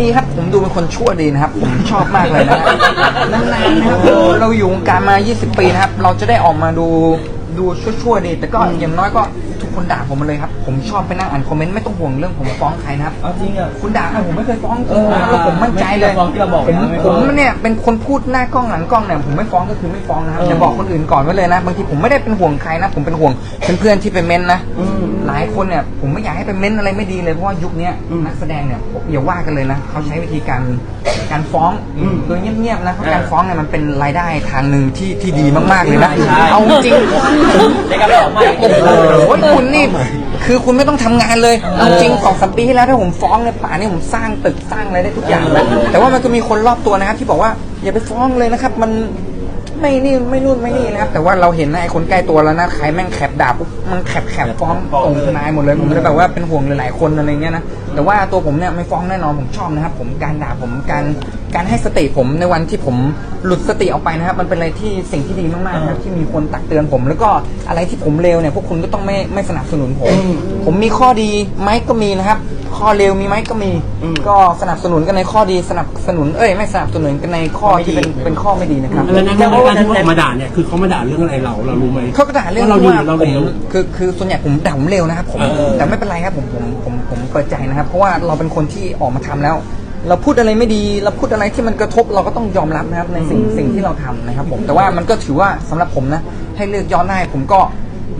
ดีครับ ผมดูเป็นคนชั่วดีนะครับ ผมชอบมากเลยนะฮะนานๆนะครับเราเราอยู่วงการมา 20 ปีนะครับ เราจะได้ออกมาดูดูชั่วๆดี แต่ก็อย่างน้อยก็ทุก คนด่าผมมาเลยครับ ผมชอบไปนั่งอ่านคอมเมนต์ไม่ต้องห่วงเรื่องผมฟ้องใครนะครับ เอาจริงอะ คุณด่าผมไม่เคยฟ้องเออแล้วผมมั่นใจเลยไม่เคยฟ้องที่เราบอกผมนะไม่ผฟ้อง มเนี่ยเป็นคนพูดหน้ากล้องหลังกล้องเนี่ยผมไม่ฟ้องก็คือไม่ฟ้องนะครับเออ จะบอกคนอื่นก่อนไว้เลยนะบางทีผมไม่ได้เป็นห่วงใครนะ ผมเป็นห่วงเพื่อนๆที่ไปเม้นต์นะ อืม หลายคนเนี่ยผมไม่อยากให้ไปเม้นต์อะไรไม่ดีเลยเพราะว่ายุคเนี้ยอืมนักแสดงเนี่ยอย่าว่ากันเลยนะเขาใช้วิธีการการฟ้องอืมโดยเงียบๆนะเพราะอ่าการฟ้องเนี่ยมันเป็นรายได้ทางหนึ่งที่ที่ดีมากๆเลยนะใช่ เอาจริงในการออกใหม่ โอ้โหคุณนี่คือคุณไม่ต้องทำงานเลยเอาจริงสองสามปีที่แล้วถ้าผมฟ้องเนี่ยป่านนี้ผมสร้างตึกสร้างอะไรได้ทุกอย่างนะแต่ว่ามันก็มีคนรอบตัวนะครับที่บอกว่าอย่าไปฟ้องเลยนะครับ มัน ไม่นี่ไม่นู่นไม่นี่นะครับแต่ว่าเราเห็นนะไอ้คนใกล้ตัวแล้วนะใครแม่งแคปด่าปุ๊บมันแคปแคปฟ้องตรงทนายหมดเลยผมเลยแบบว่าเป็นห่วงหลายๆคนอะไรเงี้ยนะแต่ว่าตัวผมเนี่ยไม่ฟ้องแน่นอนผมชอบนะครับ ผมการด่าผมการการให้สติผมในวันที่ผมหลุดสติออกไปนะครับ มันเป็นอะไรที่สิ่งที่ดีมากๆนะครับที่มีคนตักเตือนผม แล้วก็อะไรที่ผมเลวเนี่ยพวกคุณก็ต้องไม่ไม่สนับสนุนผม ผมมีข้อดีไหมก็มีนะครับ ข้อเลวมีไหมก็มี อืม ก็สนับสนุนกันในข้อดีสนับสนุนเอ้ยไม่สนับสนุนกันในข้อที่เป็นเป็นข้อไม่ดีนะครับ แล้วนั่นการที่เขาออกมาด่าเนี่ยคือเขามาด่าเรื่องอะไรเราเรารู้ไหมเขาก็ด่าเรื่องว่าเราดีว่าหรือเราผเลมวคือคือส่วนใหญ่ผมด่าผมเร็วนะครับผมเออ แต่ไม่เป็นไรครับผมผมผมผมเปิดใจนะครับ เพราะว่าเราเป็นคนที่ออกมาทำแล้ว เราพูดอะไรไม่ดี เราพูดอะไรที่มันกระทบเราก็ต้องยอมรับนะครับในสิ่งสิ่งที่เราทำนะครับ ผมแต่ว่ามันก็ถือว่าสำหรับผมนะให้เลือกย้อนได้ผมก็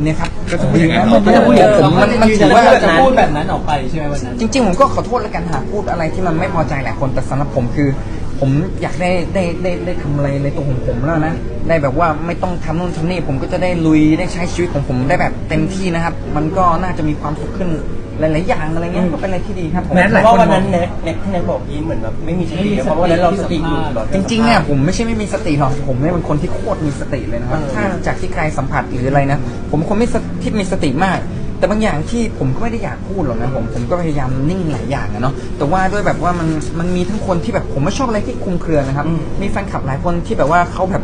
เนี่ยครับก็จะพูดอย่างนั้นไม่ต้องพูดเยอะผมมันมันถือว่า จะพูดแบบนั้นออกไปใช่ไหมวันนั้น จริง ๆ ผมก็ขอโทษแล้วกันหากพูดอะไรที่มันไม่พอใจหลายคนแต่สำหรับผมคือ ผมอยากได้ได้ได้ได้ทำอะไรในตัวของผมแล้วนะ ได้แบบว่าไม่ต้องทำนู่นทำนี่ผมก็จะได้ลุยได้ใช้ชีวิตของผมได้แบบเต็มที่นะครับ มันก็น่าจะมีความสุขขึ้นหลาย ๆ อย่างอะไรเงี้ยก็เป็นอะไรที่ดีครับผม แม้เพราะว่าวันนั้นแน็กแน็กที่แน็กบอกยีนเหมือนแบบไม่มีสติเพราะว่าวันนั้นเราสติหลุดตลอด จริงๆเนี่ยผมไม่ใช่ไม่มีสติหรอกผมเนี่ยเป็นคนที่โคตรมีสติเลยนะครับเออ ถ้าจากที่ใครสัมผัสหรืออะไรนะ ผมเป็นคนไม่สติที่มีสติมาก แต่บางอย่างที่ผมก็ไม่ได้อยากพูดหรอกนะผมผมก็พยายามนิ่งหลายอย่างอะเนาะแต่ว่าด้วยแบบว่ามันมันมีทั้งคนที่แบบผมไม่ชอบอะไรที่คลุมเครือนะครับอืมมีแฟนคลับหลายคนที่แบบว่าเขาแบบ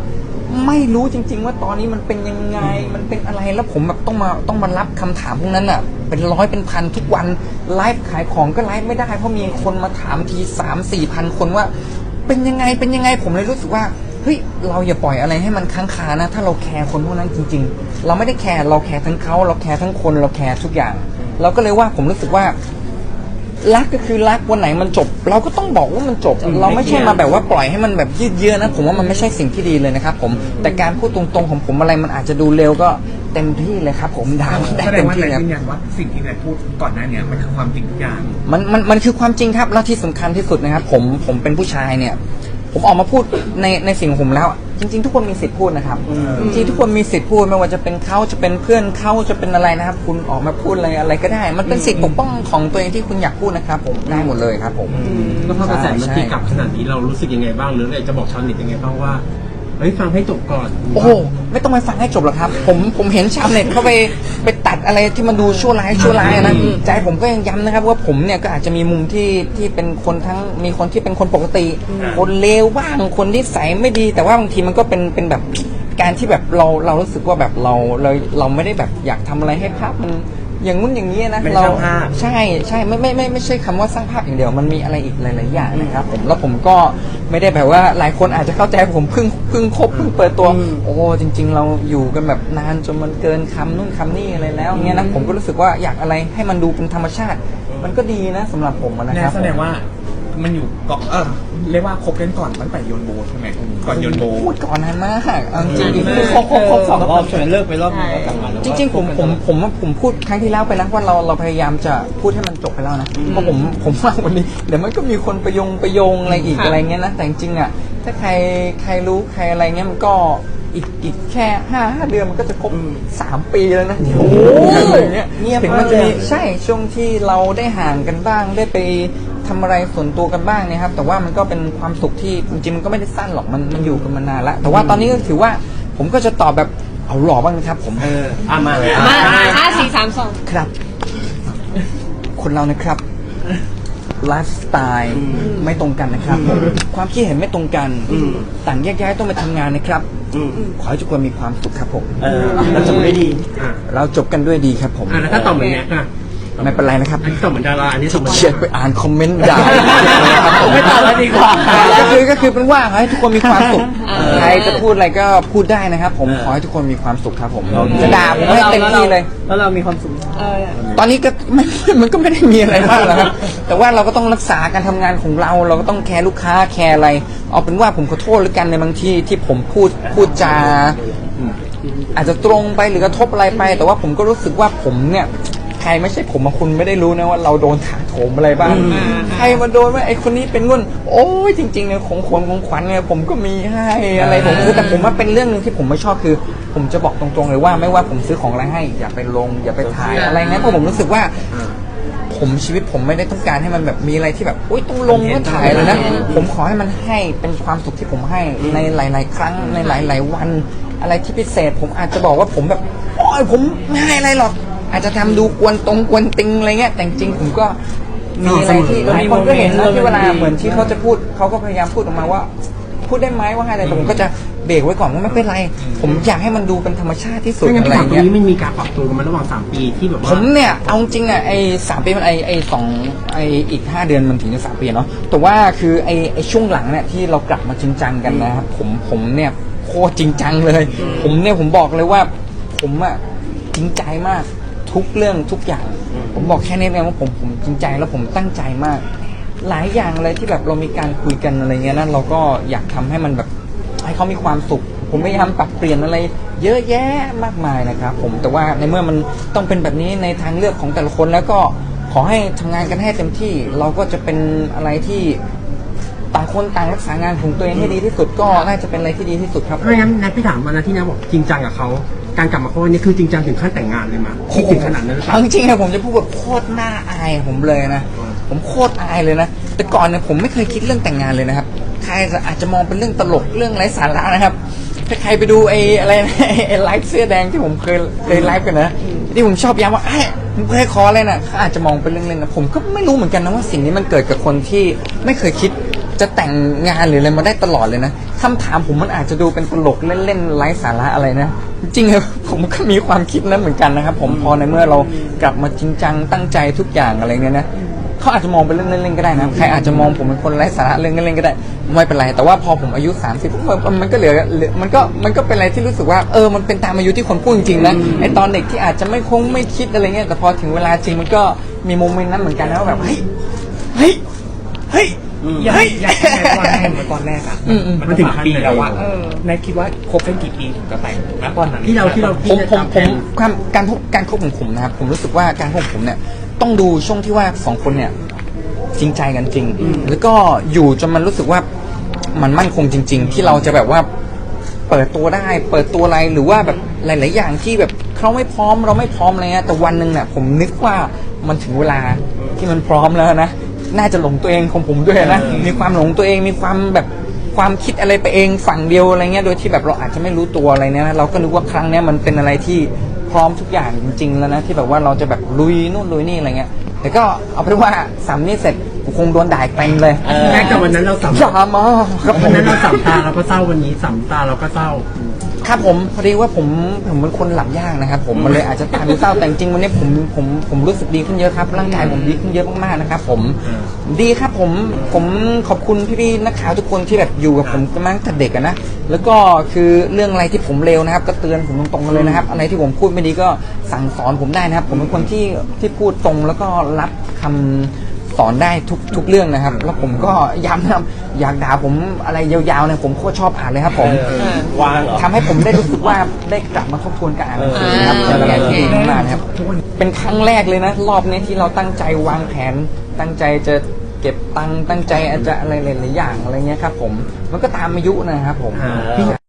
ไม่รู้จริง ๆ ว่าตอนนี้มันเป็นยังไงมันเป็นอะไรแล้วผมแบบต้องมาต้องมารับคำถามพวกนั้นอะเป็นร้อยเป็นพันทุกวันไลฟ์ขายของก็ไลฟ์ไม่ได้เพราะมีคนมาถามทีสามสี่พันคนว่า เป็นยังไงเป็นยังไงผมเลยรู้สึกว่า เฮ้ยเราอย่าปล่อยอะไรให้มันค้างคานะ ถ้าเราแคร์คนพวกนั้นจริง ๆ เราไม่ได้แคร์เราแคร์ทั้งเขาเราแคร์ทั้งคนเราแคร์ทุกอย่าง เราก็เลยว่าผมรู้สึกว่า รักก็คือรักวันไหนมันจบ เราก็ต้องบอกว่ามันจบ เราไม่ใช่มาแบบว่าปล่อยให้มันแบบยืดเยื้อนะ ผมว่ามันไม่ใช่สิ่งที่ดีเลยนะครับผมแต่การพูดตรงๆของผมอะไรมันอาจจะดูเร็วก็เต็มที่เลยครับ ผมด่ามันได้แสดเต็งมว่าที่นายครับ ยืนยันว่าสิ่งที่นายพูดก่อนหน้าเนี้มันคือความจริงทุกอย่าง มันมันมันคือความจริงครับแล้วที่สำคัญที่สุดนะครับ ผมผมเป็นผู้ชายเนี่ย ผมออกมาพูดในในสิ่งของผมแล้ว จริง ๆ ทุกคนมีสิทธิ์พูดนะครับ จริงๆทุกคนมีสิทธิ์พูดไม่ว่าจะเป็นเขาจะเป็นเพื่อนเขาจะเป็นอะไรนะครับ คุณออกมาพูดอะไรอะไรก็ได้ มันเป็นสิทธิ์ปกป้องของตัวเองที่คุณอยากพูดนะครับ ผมได้หมดเลยครับ ผม แล้วพอกระแสมันใช่ตีกลับขนาดนี้เรารู้สึกยังไงบ้างหรืออะไรจะบอกชาวเน็ตยังไงบ้างว่า เฮ้ยฟังให้จบก่อนโอ้โหไม่ต้องไปฟังให้จบหรอกครับ ผมผมเห็นชาวเน็ตเข้าไปไปตัดอะไรที่มันดูชั่วร้ายชั่วร้ายอะนะใจผมก็ยังย้ำนะครับว่าผมเนี่ยก็อาจจะมีมุมที่ที่เป็นคนทั้งมีคนที่เป็นคนปกติ คนเลวบ้างคนที่ใสยไม่ดี แต่ว่าบางทีมันก็เป็นเป็นแบบการที่แบบเราเรารู้สึกว่าแบบเราเราเราไม่ได้แบบอยากทำอะไรให้ภาพมัน อย่างงู้นอย่างนี้นะไม่เราสร้างภาพ ใช่ใช่ไม่ไม่ไม่ไม่ใช่คำว่าสร้างภาพอย่างเดียวมันมีอะไรอีกหลายๆอย่างนะครับผมแล้วผมก็ไม่ได้แบบว่าหลายคนอาจจะเข้าใจผมเพิ่งเพิ่งคบเพิ่งเปิดตัว อืม โอ้จริง ๆ เราอยู่กันแบบนานจนมันเกินคำนู่นคำนี่อะไรแล้วเงี้ยนะผมก็รู้สึกว่าอยากอะไรให้มันดูเป็นธรรมชาติ มันก็ดีนะสำหรับผมอะนะนั่ครับนแสดงว่า มันอยู่เกาะเออเรียกว่าคบกันก่อนตั้งแต่โยนโบใช่ไหมก่อนโยนโบ พูดก่อนนานมากเอาจริงคือครบครบครบสองรอบใช่ไหมเลิกไปรอบนึงก็กลับมาแล้วๆจริง ๆ ผมผมผมว่าผมพูดครั้งที่แล้วไปแล้วว่าเราเราพยายามจะพูดให้มันจบไปแล้วนะเพราะผมผมว่าวันนี้เดี๋ยวมันก็มีคนไปโยงไปโยงอะไรอีกอะไรเงี้ยนะแต่จริงๆอะถ้าใครใครรู้ใครอะไรเงี้ยมันก็อีกอีกแค่ห้าห้าเดือนมันก็จะครบอืมสามปีแล้วนะโอ้โหอย่างเงี้ยเงียบถึงมันมากจะเลยมีใช่ช่วงที่เราได้ห่างกันบ้างได้ไป ทำอะไรส่วนตัวกันบ้างเนี่ยครับ แต่ว่ามันก็เป็นความสุขที่จริงๆมันก็ไม่ได้สั้นหรอกมันมันอยู่กันมานานแล้วแต่ว่าตอนนี้ก็ถือว่าผมก็จะตอบแบบเอาหล่อบ้างนะครับ ผมเอออะมามาอะห้าสี่สามสองครับ คนเรานะครับไลฟ์สไตล์ไม่ตรงกันนะครับผมความคิดเห็นไม่ตรงกันอืมต่างแยกย้ายต้องไปทำงานนะครับอืมขอให้ทุกคนมีความสุขครับผมเออเราจบได้ดีอะเราจบกันด้วยดีครับผมอะแล้วถ้าตอบเหมือนแน็กอะ ไม่เป็นไรนะครับ อันนี้ตอบเหมือนดาราอันนี้ตอบเหมือนเชียดไปอ่านคอมเมนต์ด่านะครับผมไม่ตอบแล้วดีกว่า ก็คือก็คือเป็นว่าให้ทุกคนมีความสุขใครจะพูดอะไรก็พูดได้นะครับ ผมขอให้ทุกคนมีความสุขครับผมจะด่าผมให้เต็มที่เลย แล้วเรามีความสุข ตอนนี้ก็ไม่มันก็ไม่ได้มีอะไรมากหรอกครับ แต่ว่าเราก็ต้องรักษาการทำงานของเราเราก็ต้องแคร์ลูกค้าแคร์อะไร เอาเป็นว่าผมขอโทษแล้วกันในบางที่ที่ผมพูดพูดจาอาจจะตรงไปหรือกระทบอะไรไป แต่ว่าผมก็รู้สึกว่าผมเนี่ย ใครไม่ใช่ผมอะคุณไม่ได้รู้นะว่าเราโดนถาโถมอะไรบ้างใครมาโดนว่าไอ้คนนี้เป็นงนโอ้ยจริงๆเนี่ยของขวัญของขวัญเนี่ยผมก็มีให้อะไรผมคือแต่ผมว่าเป็นเรื่องหนึ่งที่ผมไม่ชอบคือ ผมจะบอกตรงๆเลยว่าไม่ว่าผมซื้อของอะไรให้ อย่าไปลง อย่าไปถ่ายอะไรเงี้ยเพราะผมรู้สึกว่า ผมชีวิตผมไม่ได้ต้องการให้มันแบบมีอะไรที่แบบอุ้ยต้องลงต้องถ่ายเลยนะ ผมขอให้มันให้เป็นความสุขที่ผมให้ในหลาย ๆ ครั้งในหลาย ๆ วัน อะไรที่พิเศษ ผมอาจจะบอกว่าผมแบบโอ้ยผมไม่ให้อะไรหรอก อาจจะทำดูกวนตรงกวนติงอะไรเงี้ยแต่จริงๆผมก็มีอะไรที่หลายคนก็เห็นนะที่เวลาเหมือนที่เขาจะพูดเขาก็พยายามพูดออกมาว่า พูดได้ไหมว่าให้อะไรแต่ผมก็จะเบรกไว้ก่อนว่าไม่เป็นไร ผมอยากให้มันดูเป็นธรรมชาติที่สุดไม่งั้นอะไรพี่ถามตรงเงี้ย นี้มันมีการปรับตัวกันมาระหว่าง 3 ปีที่แบบผว่า มเนี่ยเอาจริงอะไอ้สามปีมันไอ้ไอ้สองไอ้อีกห้าเดือนมันถึงจะสามปีเนาะแต่ว่าคือไอ้ไอ้ช่วงหลังเนี่ยที่เรากลับมาจริงจังกันนะครับผมผมเนี่ยโคตรจริงจังเลย ผมเนี่ยผมบอกเลยว่า ผมอะจริงใจมาก ทุกเรื่องทุกอย่าง ผมบอกแค่นี้เองว่าผมผมจริงใจแล้วผมตั้งใจมาก หลายอย่างเลยที่แบบเรามีการคุยกันอะไรเงี้ยนะเราก็อยากทำให้มันแบบให้เขามีความสุข ผมพยายามปรับเปลี่ยนอะไร เยอะแยะมากมายนะครับผมแต่ว่าในเมื่อมันต้องเป็นแบบนี้ในทางเลือกของแต่ละคนแล้วก็ขอให้ทำงานกันให้เต็มที่เราก็จะเป็นอะไรที่ต่างคนต่างรักษางานของตัวเองให้ดีที่สุดก็น่าจะเป็นอะไรที่ดีที่สุดครับเพราะงั้นนัทพี่ถามวันนั้นที่นัทบอกจริงจังกับเขา การกลับมาคบกันนี่คือจริงจังถึงขั้นแต่งงานเลยมั้ยคิดถึงขนาดนั้นหรือเปล่า เอาจริงๆอะผมจะพูดแบบโคตรน่าอายผมเลยนะ ผมโคตรอายเลยนะ แต่ก่อนเนี่ยผมไม่เคยคิดเรื่องแต่งงานเลยนะครับ ใครอาจจะมองเป็นเรื่องตลกเรื่องไร้สาระนะครับ ถ้าใครไปดูไอ้อะไรนะไอ้ไลฟ์เสื้อแดงที่ผมเคยเคยไลฟ์กันนะ ที่ผมชอบย้ำว่าไอ้ยผมเคยขออะไรนะเขาอาจจะมองเป็นเรื่องเล่นนะ ผมก็ไม่รู้เหมือนกันนะว่าสิ่งนี้มันเกิดกับคนที่ไม่เคยคิด จะแต่งงานหรืออะไรมาได้ตลอดเลยนะคำถามผมมันอาจจะดูเป็นตลกเล่นๆไร้สาระอะไรนะ จริงๆอะผมก็มีความคิดนั้นเหมือนกันนะครับ ผมพอในเมื่อเรากลับมาจริงจังตั้งใจทุกอย่างอะไรเงี้ยนะเขาอาจจะมองเป็นเรื่องเล่นๆก็ได้นะใครอาจจะมองผมเป็นคนไร้สาระเรื่องเล่นๆก็ได้ ไม่เป็นไร แต่ว่าพอผมอายุ 30ปุ๊บมันมันก็เหลือเหลือมันก็มันก็เป็นอะไรที่รู้สึกว่าเออมันเป็นตามอายุที่คนพูดจริงๆนะไอตอนเด็กที่อาจจะไม่คงไม่คิดอะไรเงี้ยแต่พอถึงเวลาจริงมันก็มีโมเมนต์นั้นเหมือนกันนะว่าแบบเฮ้ยเฮ้ยเฮ้ยอ ย่างเฮ้ยอย่างที่นายว่าให้มาตอนแรกอะอืมอืม มันถึงปีแล้วอะนายคิดว่าคบกันกี่ปีถึงจะแต่งณตอนนั้นที่เราที่เราผมผมที่ผมความการพบการคบของผมนะครับผมรู้สึกว่าการคบของผมเนี่ยต้องดูช่วงที่ว่าสองคนเนี่ยจริงใจกันจริง แล้วก็อยู่จนมันรู้สึกว่ามันมั่นคงจริง ๆ ที่เราจะแบบว่าเปิดตัวได้ เปิดตัวอะไรหรือว่าแบบหลาย ๆ อย่างที่แบบเขาไม่พร้อมเราไม่พร้อมอะไรเงี้ยแต่วันหนึ่งเนี่ยผมนึกว่ามันถึงเวลาที่มันพร้อมแล้วนะ น่าจะหลงตัวเองของผมด้วยนะ มีความหลงตัวเองมีความแบบความคิดอะไรไปเองฝั่งเดียวอะไรเงี้ยโดยที่แบบเราอาจจะไม่รู้ตัวอะไรเนี่ยนะเราก็นึกว่าครั้งเนี้ยมันเป็นอะไรที่พร้อมทุกอย่างจริง ๆ แล้วนะที่แบบว่าเราจะแบบลุยนู่นลุยนี่อะไรเงี้ยแต่ก็เอาเป็นว่าสามนี่เสร็จกูคงโดนด่าอีกเต็มเลยแม้แต่วันนั้นเราสัมอย่ามาครับผวันมนั้นเราสัมตาเราก็เศร้าวันนี้สัมตาเราก็เศร้า ครับผมพอดีว่าผมผมเป็นคนหลับยากนะครับผมมันเลยอาจจะตาดูเศร้าแต่จริงๆวันนี้ผมผมผมรู้สึกดีขึ้นเยอะครับ ร่างกายผมดีขึ้นเยอะมากๆนะครับผมอืมดีครับผมผมขอบคุณพี่ๆนักข่าวทุกคนที่แบบอยู่กับผมมาตั้งแต่เด็กอะนะแล้วก็คือเรื่องอะไรที่ผมเลวนะครับ ก็เตือนผมตรงๆเลยนะครับ อะไรที่ผมพูดไม่ดีก็สั่งสอนผมได้นะครับ ผมเป็นคนที่ที่พูดตรงแล้วก็รับคำ สอนได้ทุกทุกเรื่องนะครับ แล้วผมก็ย้ำนะครับอยากด่าผมอะไรยาวๆเนี่ยผมโคตรชอบอ่านเลยครับผม วางเหรอ ทำให้ผมได้รู้สึกว่าได้กลับมาทบทวนการอ่านหนังสือนะครับเออเป็นอะไรที่ดีมากๆนะครับเป็นครั้งแรกเลยนะ รอบนี้ที่เราตั้งใจวางแผน ตั้งใจจะเก็บตังค์ตั้งใจอาจจะอะไรหลายๆอย่างอะไรเงี้ยครับผมมันก็ตามอายุนะครับผม อ่าพี่